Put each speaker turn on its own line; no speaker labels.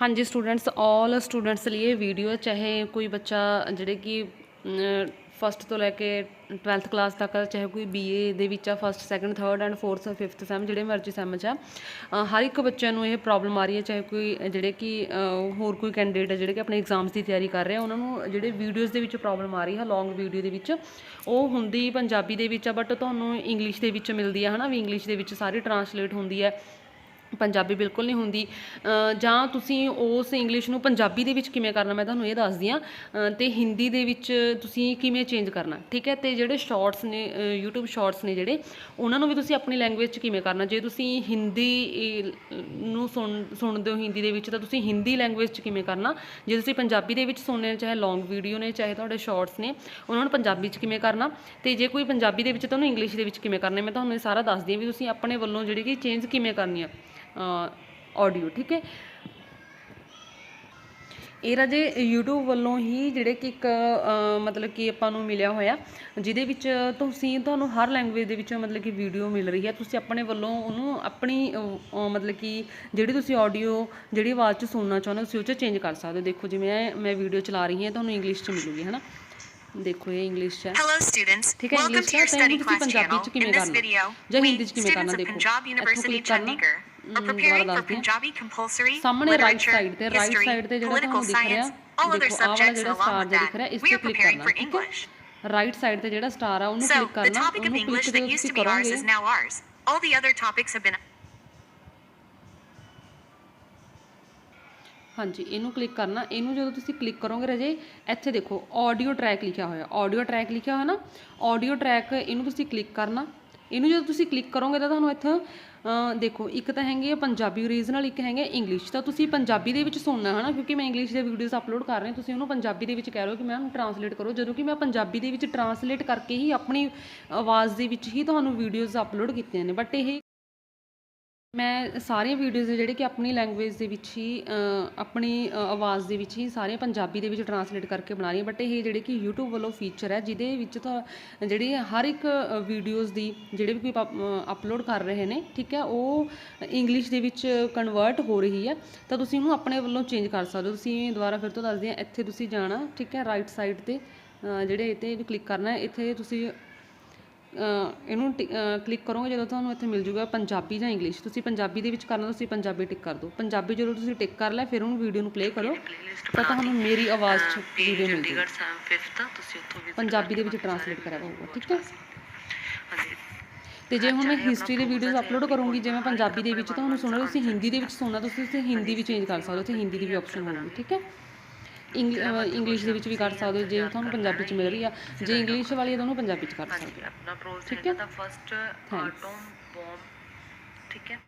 ਹਾਂਜੀ ਸਟੂਡੈਂਟਸ ਆਲ ਸਟੂਡੈਂਟਸ ਲਈ ਇਹ ਵੀਡੀਓ ਚਾਹੇ ਕੋਈ ਬੱਚਾ ਜਿਹੜੇ ਕਿ ਫਸਟ ਤੋਂ ਲੈ ਕੇ 12th ਕਲਾਸ ਤੱਕ, ਚਾਹੇ ਕੋਈ ਬੀਏ ਦੇ ਵਿੱਚ ਆ first second third and fourth fifth sem ਜਿਹੜੇ ਮਰਜ਼ੀ ਸੈਮ 'ਚ ਆ। ਹਰ ਇੱਕ ਬੱਚਿਆਂ ਨੂੰ ਇਹ ਪ੍ਰੋਬਲਮ ਆ ਰਹੀ ਹੈ, ਚਾਹੇ ਕੋਈ, ਜਿਹੜੇ ਕਿ ਹੋਰ ਕੋਈ ਕੈਂਡੀਡੇਟ ਹੈ ਜਿਹੜੇ ਕਿ ਆਪਣੇ ਐਗਜ਼ਾਮਸ ਦੀ ਤਿਆਰੀ ਕਰ ਰਹੇ ਆ, ਉਹਨਾਂ ਨੂੰ ਜਿਹੜੇ ਵੀਡੀਓਜ਼ ਦੇ ਵਿੱਚ ਪ੍ਰੋਬਲਮ ਆ ਰਹੀ ਹੈ ਲੌਂਗ ਵੀਡੀਓ ਦੇ ਵਿੱਚ, ਉਹ ਹੁੰਦੀ ਪੰਜਾਬੀ ਦੇ ਵਿੱਚ ਆ ਬਟ ਤੁਹਾਨੂੰ ਇੰਗਲਿਸ਼ ਦੇ ਵਿੱਚ ਮਿਲਦੀ ਹੈ ਹਨਾ? ਵੀ ਇੰਗਲਿਸ਼ ਦੇ ਵਿੱਚ ਸਾਰੀ ਟਰਾਂਸਲੇਟ ਹੁੰਦੀ ਹੈ। ਪੰਜਾਬੀ ਬਿਲਕੁਲ ਨਹੀਂ ਹੁੰਦੀ। ਜਾਂ ਤੁਸੀਂ ਉਸ ਇੰਗਲਿਸ਼ ਨੂੰ ਪੰਜਾਬੀ ਦੇ ਵਿੱਚ ਕਿਵੇਂ ਕਰਨਾ ਮੈਂ ਤੁਹਾਨੂੰ ਇਹ ਦੱਸਦੀ ਹਾਂ। ਅ, ਤੇ ਹਿੰਦੀ ਦੇ ਵਿੱਚ ਤੁਸੀਂ ਕਿਵੇਂ ਚੇਂਜ ਕਰਨਾ ਠੀਕ ਹੈ? ਤੇ ਜਿਹੜੇ ਸ਼ਾਰਟਸ ਨੇ ਅ, YouTube ਸ਼ਾਰਟਸ ਨੇ ਜਿਹੜੇ ਉਹਨਾਂ ਨੂੰ ਵੀ ਤੁਸੀਂ ਆਪਣੀ ਲੈਂਗੁਏਜ 'ਚ ਕਿਵੇਂ ਕਰਨਾ? ਜੇ ਤੁਸੀਂ ਹਿੰਦੀ ਨੂੰ ਸੁਣ ਸੁਣਦੇ ਹੋ ਹਿੰਦੀ ਦੇ ਵਿੱਚ ਤਾਂ ਤੁਸੀਂ ਹਿੰਦੀ ਲੈਂਗੁਏਜ 'ਚ ਕਿਵੇਂ ਕਰਨਾ? ਜੇ ਤੁਸੀਂ ਪੰਜਾਬੀ ਦੇ ਵਿੱਚ ਸੁਣਨੇ ਨੇ ਚਾਹੇ ਲੌਂਗ ਵੀਡੀਓ ਨੇ ਚਾਹੇ ਤੁਹਾਡੇ ਸ਼ਾਰਟਸ ਨੇ ਉਹਨਾਂ ਨੂੰ ਪੰਜਾਬੀ 'ਚ ਕਿਵੇਂ ਕਰਨਾ? ਤੇ ਜੇ ਕੋਈ ਪੰਜਾਬੀ ਦੇ ਵਿੱਚ ਤਾਂ ਉਹਨੂੰ ਇੰਗਲਿਸ਼ ਦੇ ਵਿੱਚ ਕਿਵੇਂ ਕਰਨਾ ਮੈਂ ਤੁਹਾਨੂੰ ਇਹ ਸਾਰਾ ਦੱਸਦੀ ਹਾਂ ਵੀ ਤੁਸੀਂ ਆਪਣੇ ਵੱਲੋਂ ਜਿਹੜੀ ਕਿ ਚੇਂਜ ਕਿਵੇਂ ਕਰਨੀ ਆ। ਆਡੀਓ, ਠੀਕ ਹੈ? ਇਹ ਰਾਜੇ YouTube ਵੱਲੋਂ ਹੀ ਜਿਹੜੇ ਕਿ ਇੱਕ ਮਤਲਬ ਕਿ ਆਪਾਂ ਨੂੰ ਮਿਲਿਆ ਹੋਇਆ, ਜਿਹਦੇ ਵਿੱਚ ਤੁਸੀਂ, ਤੁਹਾਨੂੰ ਹਰ ਲੈਂਗੁਏਜ ਦੇ ਵਿੱਚ ਮਤਲਬ ਕਿ ਵੀਡੀਓ ਮਿਲ ਰਹੀ ਹੈ। ਤੁਸੀਂ ਆਪਣੇ ਵੱਲੋਂ ਉਹਨੂੰ ਆਪਣੀ ਮਤਲਬ ਕਿ ਜਿਹੜੀ ਤੁਸੀਂ ਆਡੀਓ ਜਿਹੜੀ ਆਵਾਜ਼ 'ਚ ਸੁਣਨਾ ਚਾਹੁੰਦੇ ਹੋ, ਤੁਸੀਂ ਉਹ 'ਚ ਚੇਂਜ ਕਰ ਸਕਦੇ ਹੋ। ਦੇਖੋ, ਜਿਵੇਂ ਮੈਂ ਵੀਡੀਓ ਚਲਾ ਰਹੀ ਹਾਂ, ਤੁਹਾਨੂੰ ਇੰਗਲਿਸ਼ 'ਚ ਮਿਲੂਗੀ, ਹੈ ਨਾ? ਦੇਖੋ ਇਹ ਇੰਗਲਿਸ਼ 'ਚ ਹੈ
Hello students,
ਠੀਕ ਹੈ ਇੰਗਲਿਸ਼
your
ਤਾਂ ਇਹਨੂੰ ਤੁਸੀਂ ਪੰਜਾਬੀ. 'ਚ ਕਿਵੇਂ ਕਰਨਾ ਜਾਂ ਹਿੰਦੀ 'ਚ ਕਿਵੇਂ ਕਰਨਾ ਦੇਖੋ ਇੱਥੋਂ ਕਲਿੱਕ ਕਰਨਾ
are preparing for
ਹਾਂ
Punjabi compulsory
ਸਾਹਮਣੇ ਰਾਈਟ ਸਾਈਡ ਤੇ ਰਾਈਟ ਸਾਈਡ ਤੇ ਜਿਹੜਾ ਤੁਹਾਨੂੰ ਦਿਖ ਰਿਹਾ
all other
ਦੇਖੋ ਆਹ ਵਾਲਾ
subjects
ਜਿਹੜਾ
along
ਸਟਾਰ
with
ਜਿਹਾ ਦਿਖ ਰਿਹਾ
that.
ਇਸ
We
ਤੇ
are
ਕਲਿੱਕ
preparing
ਕਰਨਾ
for
ਠੀਕ ਹੈ
English.
ਰਾਈਟ ਸਾਈਡ ਤੇ ਜਿਹੜਾ ਸਟਾਰ ਆ ਉਹਨੂੰ ਕਲਿੱਕ ਕਰਨਾ ਉਹਨੂੰ ਕਲਿੱਕ ਜਦੋਂ ਤੁਸੀਂ ਕਰੋਗੇ.
All the other topics have been
ਹਾਂਜੀ, ਇਹਨੂੰ ਕਲਿੱਕ ਕਰਨਾ। ਇਹਨੂੰ ਜਦੋਂ ਤੁਸੀਂ ਕਲਿੱਕ ਕਰੋਗੇ ਰਜੇ, ਇੱਥੇ ਦੇਖੋ ਆਡੀਓ ਟਰੈਕ ਲਿਖਿਆ ਹੋਇਆ। ਆਡੀਓ ਟਰੈਕ ਲਿਖਿਆ ਹੋਇਆ ਨਾ ਆਡੀਓ ਟਰੈਕ ਇਹਨੂੰ ਤੁਸੀਂ ਕਲਿੱਕ ਕਰਨਾ। ਇਹਨੂੰ ਜਦੋਂ ਤੁਸੀਂ ਕਲਿੱਕ ਕਰੋਗੇ ਤਾਂ ਤੁਹਾਨੂੰ ਇੱਥੇ ਦੇਖੋ, ਇੱਕ ਤਾਂ ਹੈਗੇ ਆ ਪੰਜਾਬੀ ਓਰੀਜਨਲ ਇੱਕ ਹੈਗੇ ਇੰਗਲਿਸ਼ ਤਾਂ ਤੁਸੀਂ ਪੰਜਾਬੀ ਦੇ ਵਿੱਚ ਸੁਣਨਾ ਹੈ ਨਾ ਕਿਉਂਕਿ ਮੈਂ ਇੰਗਲਿਸ਼ ਦੇ ਵੀਡੀਓਜ਼ ਅਪਲੋਡ ਕਰ ਰਹੀ ਤੁਸੀਂ ਉਹਨੂੰ ਪੰਜਾਬੀ ਦੇ ਵਿੱਚ ਕਹਿ ਰਹੇ ਹੋ ਕਿ ਮੈਮ ਟਰਾਂਸਲੇਟ ਕਰੋ। ਜਦੋਂ ਕਿ ਮੈਂ ਪੰਜਾਬੀ ਦੇ ਵਿੱਚ ਟਰਾਂਸਲੇਟ ਕਰਕੇ ਹੀ ਆਪਣੀ ਆਵਾਜ਼ ਦੇ ਵਿੱਚ ਹੀ ਤੁਹਾਨੂੰ ਵੀਡੀਓਜ਼ ਅਪਲੋਡ ਕੀਤੀਆਂ ਨੇ। ਬਟ ਇਹ ਮੈਂ ਸਾਰੀਆਂ ਵੀਡੀਓਜ਼ ਜਿਹੜੇ ਕਿ ਆਪਣੀ ਲੈਂਗੁਏਜ ਦੇ ਵਿੱਚ ਹੀ ਆਪਣੀ ਆਵਾਜ਼ ਦੇ ਵਿੱਚ ਹੀ ਸਾਰੇ ਪੰਜਾਬੀ ਦੇ ਵਿੱਚ ਟਰਾਂਸਲੇਟ ਕਰਕੇ ਬਣਾ ਰਹੀ ਹਾਂ। ਬਟ ਇਹ ਜਿਹੜੇ ਕਿ YouTube ਵੱਲੋਂ ਫੀਚਰ ਹੈ, ਜਿਹਦੇ ਵਿੱਚ ਤਾਂ ਜਿਹੜੀ ਹਰ ਇੱਕ ਵੀਡੀਓਜ਼ ਦੀ ਜਿਹੜੇ ਵੀ ਕੋਈ ਅਪਲੋਡ ਕਰ ਰਹੇ ਨੇ, ਠੀਕ ਹੈ, ਉਹ ਇੰਗਲਿਸ਼ ਦੇ ਵਿੱਚ ਕਨਵਰਟ ਹੋ ਰਹੀ ਹੈ। ਤਾਂ ਤੁਸੀਂ ਉਹਨੂੰ ਆਪਣੇ ਵੱਲੋਂ ਚੇਂਜ ਕਰ ਸਕਦੇ ਹੋ। ਤੁਸੀਂ ਦੁਬਾਰਾ ਫਿਰ ਤੋਂ ਦੱਸਦੀ ਹਾਂ, ਇੱਥੇ ਤੁਸੀਂ ਜਾਣਾ, ਠੀਕ ਹੈ ਰਾਈਟ ਸਾਈਡ ਤੇ ਜਿਹੜੇ ਇਹ ਇੱਥੇ ਕਲਿੱਕ ਕਰਨਾ ਇੱਥੇ ਤੁਸੀਂ ਇਹਨੂੰ ਕਲਿੱਕ ਕਰੋਗੇ ਜਦੋਂ ਤੁਹਾਨੂੰ ਇੱਥੇ ਮਿਲ ਜੂਗਾ ਪੰਜਾਬੀ ਜਾਂ ਇੰਗਲਿਸ਼ ਤੁਸੀਂ ਪੰਜਾਬੀ ਦੇ ਵਿੱਚ ਕਰਨਾ, ਤੁਸੀਂ ਪੰਜਾਬੀ ਟਿਕ ਕਰ ਦਿਓ। ਪੰਜਾਬੀ ਜਦੋਂ ਤੁਸੀਂ ਟਿਕ ਕਰ ਲਿਆ ਫਿਰ ਉਹਨੂੰ ਵੀਡੀਓ ਨੂੰ ਪਲੇ ਕਰੋ, ਤਾਂ ਤੁਹਾਨੂੰ ਮੇਰੀ ਆਵਾਜ਼ 'ਚ ਵੀਡੀਓ ਮਿਲ ਜੂਗੀ। ਪੰਜਾਬੀ ਦੇ ਵਿੱਚ ਟਰਾਂਸਲੇਟ ਕਰਿਆ ਹੋਊਗਾ, ਠੀਕ ਹੈ? ਤੇ ਜੇ ਹੁਣ ਮੈਂ ਹਿਸਟਰੀ ਦੇ ਵੀਡੀਓਜ਼ ਅਪਲੋਡ ਕਰੂੰਗੀ, ਜੇ ਮੈਂ ਪੰਜਾਬੀ ਦੇ ਵਿੱਚ ਤੁਹਾਨੂੰ ਸੁਣਨਾ ਤੁਸੀਂ ਹਿੰਦੀ ਦੇ ਵਿੱਚ ਸੁਣਨਾ, ਤੁਸੀਂ ਹਿੰਦੀ ਵੀ ਚੇਂਜ ਕਰ ਸਕਦੇ ਹੋ ਉੱਥੇ ਹਿੰਦੀ ਦੀ ਵੀ ਆਪਸ਼ਨ ਹੋਊਗੀ ਠੀਕ ਹੈ? ਇੰਗਲਿਸ਼ ਦੇ ਵਿੱਚ ਵੀ ਕਰ ਸਕਦੇ ਹੋ ਜੇ ਤੁਹਾਨੂੰ ਪੰਜਾਬੀ 'ਚ ਮਿਲ ਰਹੀ ਆ ਜੇ ਇੰਗਲਿਸ਼ ਵਾਲੀ ਹੈ ਤਾਂ ਉਹਨੂੰ ਪੰਜਾਬੀ 'ਚ ਕਰ ਸਕਦੇ ਹੋ
ਆਪਣਾ ਪ੍ਰੋਜੈਕਟ
ਠੀਕ ਹੈ?
ਦਾ ਫਸਟ
Thanks.
ਆਟਮ ਬੋਮ ਠੀਕ ਹੈ